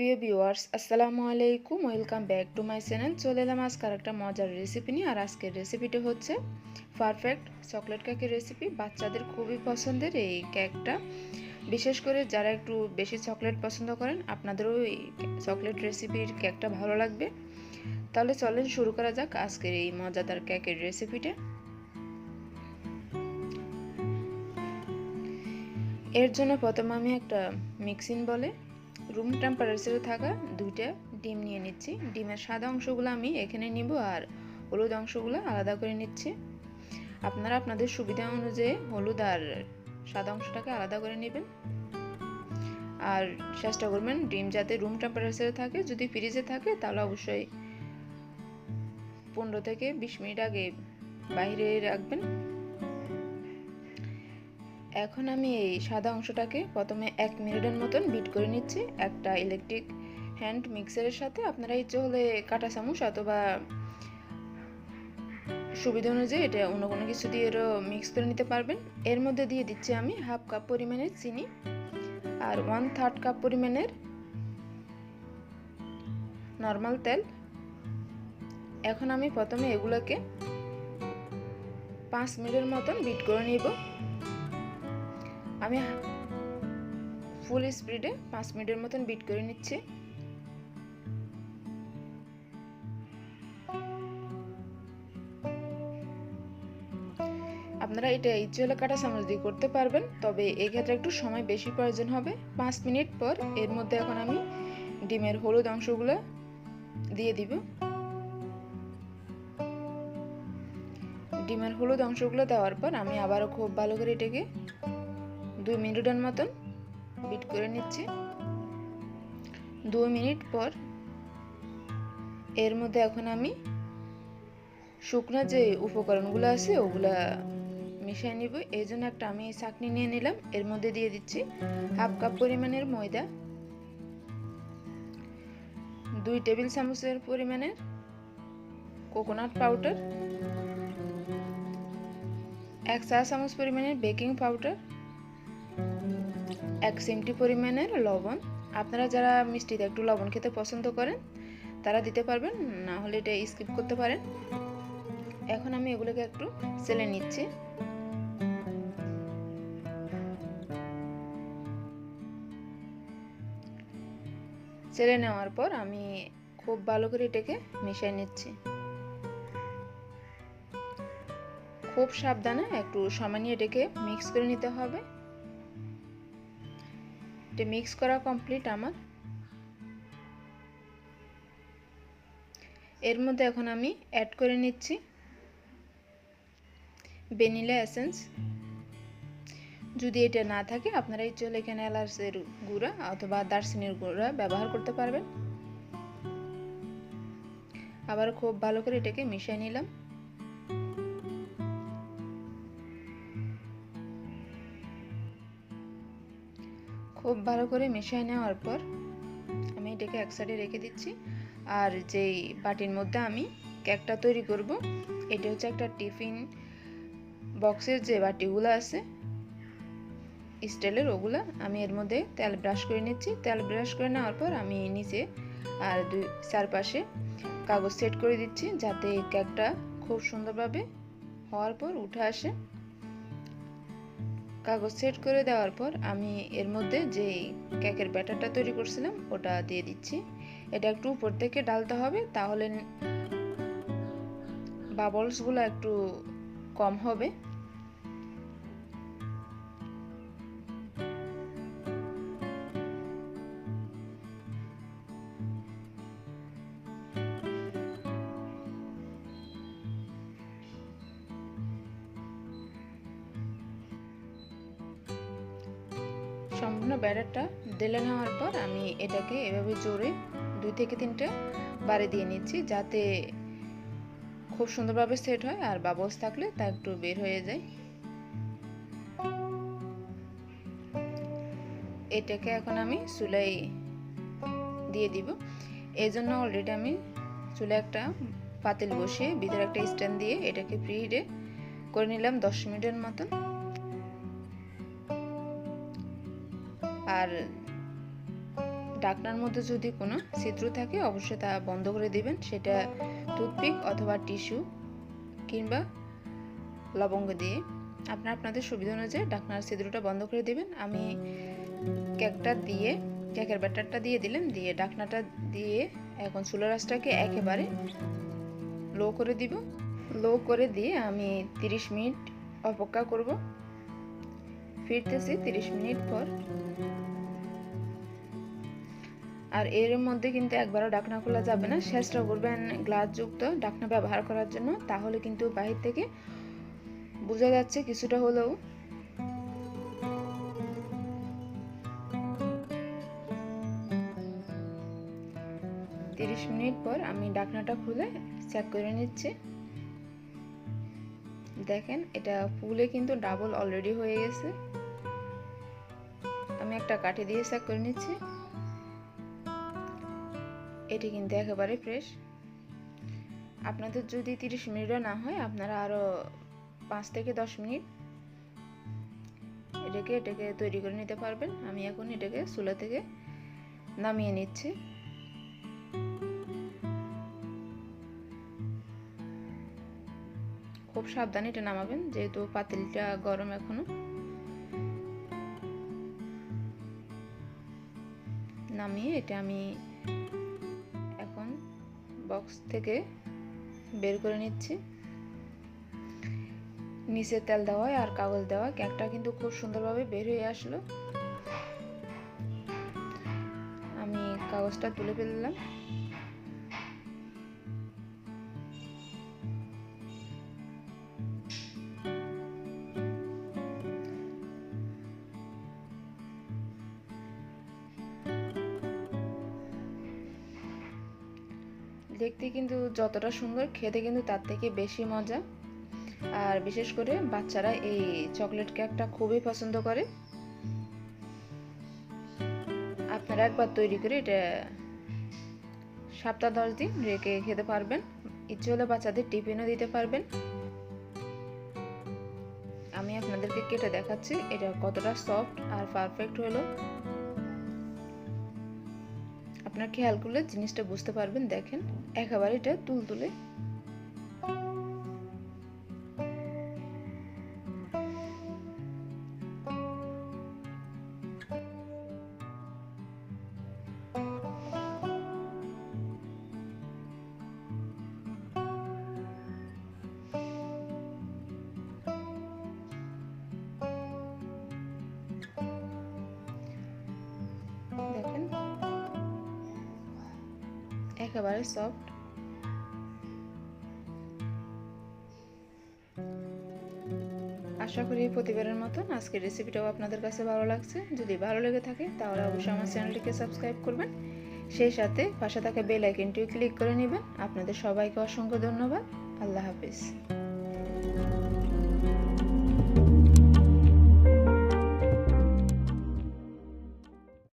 প্রিয় ভিউয়ার্স, আসসালামু আলাইকুম। Welcome back to my channel. চলে এলাম আজকাল একটা মজার রেসিপি নিয়ে। আর আজকের রেসিপিটা হচ্ছে পারফেক্ট চকলেট কেকের রেসিপি বাচ্চাদের খুবই পছন্দের এই কেকটা বিশেষ করে যারা একটু বেশি চকলেট পছন্দ করেন, আপনাদেরও এই চকলেট রেসিপির কেকটা ভালো লাগবে। তাহলে চলেন শুরু করা যাক আজকের এই মজাদার কেকের রেসিপিটা এর জন্য প্রথমে আমি একটা মিক্সিং বলে রুম টেম্পারেচারে থাকা দুইটা ডিম নিয়ে নিচ্ছি। ডিমের সাদা অংশগুলো আমি এখানে নিব আর হলুদ অংশগুলো আলাদা করে নিচ্ছি। আপনারা আপনাদের সুবিধা অনুযায়ী হলুদ আর সাদা অংশটাকে আলাদা করে নেবেন। আর চেষ্টা করবেন ডিম যাতে রুম টেম্পারেচারে থাকে, যদি ফ্রিজে থাকে তাহলে অবশ্যই পনেরো থেকে বিশ মিনিট আগে বাইরে রাখবেন। এখন আমি এই সাদা অংশটাকে প্রথমে এক মিনিটের মতন বিট করে নিচ্ছি। একটা ইলেকট্রিক হ্যান্ড মিক্সারের সাথে আপনারা ইচ্ছে হলে কাটা চামচ অথবা সুবিধা অনুযায়ী এটা অন্য কোনো কিছু দিয়ে এরও মিক্স করে নিতে পারবেন। এর মধ্যে দিয়ে দিচ্ছি আমি হাফ কাপ পরিমাণের চিনি আর ওয়ান থার্ড কাপ পরিমাণের নর্মাল তেল। এখন আমি প্রথমে এগুলোকে পাঁচ মিনিটের মতন বিট করে নিব। আমি ফুল স্পিডে পাঁচ মিনিটের মতন বিট করে নিচ্ছি। আপনারা এটা ইচ্ছে হলে কাটা চামচ দিয়ে করতে পারবেন, তবে এক্ষেত্রে একটু সময় বেশি প্রয়োজন হবে। পাঁচ মিনিট পর এর মধ্যে এখন আমি ডিমের হলুদ অংশগুলো দিয়ে দিব। ডিমের হলুদ অংশগুলো দেওয়ার পর আমি আবারও খুব ভালো করে এটাকে দুই মিনিটের মতন বিট করে নিচ্ছি। দুই মিনিট পর এর মধ্যে এখন আমি শুকনো যে উপকরণগুলো আছে, ওগুলা মিশিয়ে নিব। এই জন্য একটা আমি চাকনি নিয়ে নিলাম। এর মধ্যে দিয়ে দিচ্ছি হাফ কাপ পরিমাণের ময়দা, দুই টেবিল চামচের পরিমাণের কোকোনাট পাউডার এক চা চামচ পরিমাণের বেকিং পাউডার এক চিমটি পরিমাণের লবণ। আপনারা যারা মিষ্টিতে একটু লবণ খেতে পছন্দ করেন, তারা দিতে পারবেন, না হলে এটা স্কিপ করতে পারেন। এখন আমি এগুলোকে একটু সেলে নিচ্ছি। সেলে নেওয়ার পর আমি খুব ভালো করে এটাকে মিশিয়ে নিচ্ছি। খুব সাবধানে একটু সময় নিয়ে এটাকে মিক্স করে নিতে হবে। এটা মিক্স করা কমপ্লিট আমার। এর মধ্যে এখন আমি অ্যাড করে নিচ্ছি ভ্যানিলা এসেন্স যদি এটা না থাকে, আপনারা ইচ্ছে হলে এখানে এলাচের গুঁড়া অথবা দারচিনির গুঁড়া ব্যবহার করতে পারবেন। আবার খুব ভালো করে এটাকে মিশিয়ে নিলাম। খুব ভালো করে মিশিয়ে নেওয়ার পর আমি এটাকে এক সাইডে রেখে দিচ্ছি। আর যেই বাটির মধ্যে আমি কেকটা তৈরি করব, এটা হচ্ছে একটা টিফিন বক্সের যে বাটিগুলো আছে স্টাইলের ওগুলা, আমি এর মধ্যে তেল ব্রাশ করে নিচ্ছি। তেল ব্রাশ করে নেওয়ার পর আমি নিচে আর দুই চারপাশে কাগজ সেট করে দিচ্ছি, যাতে কেকটা খুব সুন্দরভাবে হওয়ার পর উঠে আসে। কাগজ সেট করে দেওয়ার পর আমি এর মধ্যে যে কেকের ব্যাটারটা তৈরি করছিলাম, ওটা দিয়ে দিচ্ছি। এটা একটু উপর থেকে ডালতে হবে, তাহলে বাবলসগুলো একটু কম হবে। সম্পূর্ণ ব্যাটারটা ঢেলে নেওয়ার পর আমি এটাকে এভাবে জোরে দুই থেকে তিনটে বাড়ি দিয়ে নিচ্ছি যাতে খুব সুন্দরভাবে সেট হয় আর বাবলস থাকলে তা একটু বের হয়ে যায়। এটাকে এখন আমি চুলাই দিয়ে দিব। এই জন্য অলরেডি আমি চুলে একটা পাতিল বসিয়ে ভিতরে একটা স্ট্যান্ড দিয়ে এটাকে প্রি হিটে করে নিলাম দশ মিনিটের মতন। আর ডাকনার মধ্যে যদি কোনো ছিদ্র থাকে, অবশ্যই তা বন্ধ করে দিবেন। সেটা টুথপিক অথবা টিস্যু কিংবা লবঙ্গ দিয়ে। আপনারা আপনাদের সুবিধা অনুযায়ী ডাকনার ছিদ্রটা বন্ধ করে দিবেন। আমি কেকটা দিয়ে, কেকের ব্যাটারটা দিয়ে দিলাম। দিয়ে ডাকনাটা দিয়ে এখন চুলার রাসটাকে একেবারে লো করে দিব। লো করে দিয়ে আমি 30 মিনিট অপেক্ষা করব। ফিরতেছি 30 মিনিট পর। আর এর মধ্যে কিন্তু একবারও ডাকনা খোলা যাবে না। চেষ্টা করবেন গ্লাসযুক্ত ডাকনা ব্যবহার করার জন্য। তাহলে কিন্তু বাহির থেকে বোঝা যাচ্ছে কিছুটা হলেও। তিরিশ মিনিট পর আমি ডাকনাটা খুলে চেক করে নিচ্ছি। দেখেন, এটা ফুলে কিন্তু ডাবল অলরেডি হয়ে গেছে। আমি একটা কাঠি দিয়ে চেক করে নিচ্ছি। এটি কিন্তু একেবারে ফ্রেশ আপনাদের যদি তিরিশ মিনিটও না হয়, আপনারা আরও পাঁচ থেকে দশ মিনিট এটাকে এটাকে তৈরি করে নিতে পারবেন। আমি এখন এটাকে চুলা থেকে নামিয়ে নিচ্ছি। খুব সাবধানে এটা নামাবেন, যেহেতু পাতিলটা গরম এখনও। নামিয়ে এটা আমি এখন বক্স থেকে বের করে নিচ্ছি। নিচে তেল দেওয়া আর কাগজ দেওয়া কেকটা কিন্তু খুব সুন্দরভাবে বের হয়ে আসলো। আমি কাগজটা তুলে ফেললাম। দেখতে কিন্তু যতটা সুন্দর, খেতে কিন্তু তার থেকে বেশি মজা। আর বিশেষ করে বাচ্চারা এই চকলেট কেকটা খুবই পছন্দ করে। আপনারা একবার তৈরি করে এটা সপ্তাহ দশ দিন রেখে খেতে পারবেন। ইচ্ছে হলে বাচ্চাদের টিফিনও দিতে পারবেন। আমি আপনাদেরকে কেটে দেখাচ্ছি, এটা কতটা সফট আর পারফেক্ট হলো। আপনার খেয়াল করলে জিনিসটা বুঝতে পারবেন। দেখেন একেবারে এটা তুল তুলে দেখেন একেবারে সফট আশা করি প্রতিবারের মতন আজকের রেসিপিটাও আপনাদের কাছে ভালো লাগছে। যদি ভালো লেগে থাকে, তাহলে অবশ্যই আমার চ্যানেলটিকে সাবস্ক্রাইব করবেন। সেই সাথে পাশে থাকা বেল আইকনটিও ক্লিক করে নেবেন। আপনাদের সবাইকে অসংখ্য ধন্যবাদ। আল্লাহ হাফিজ।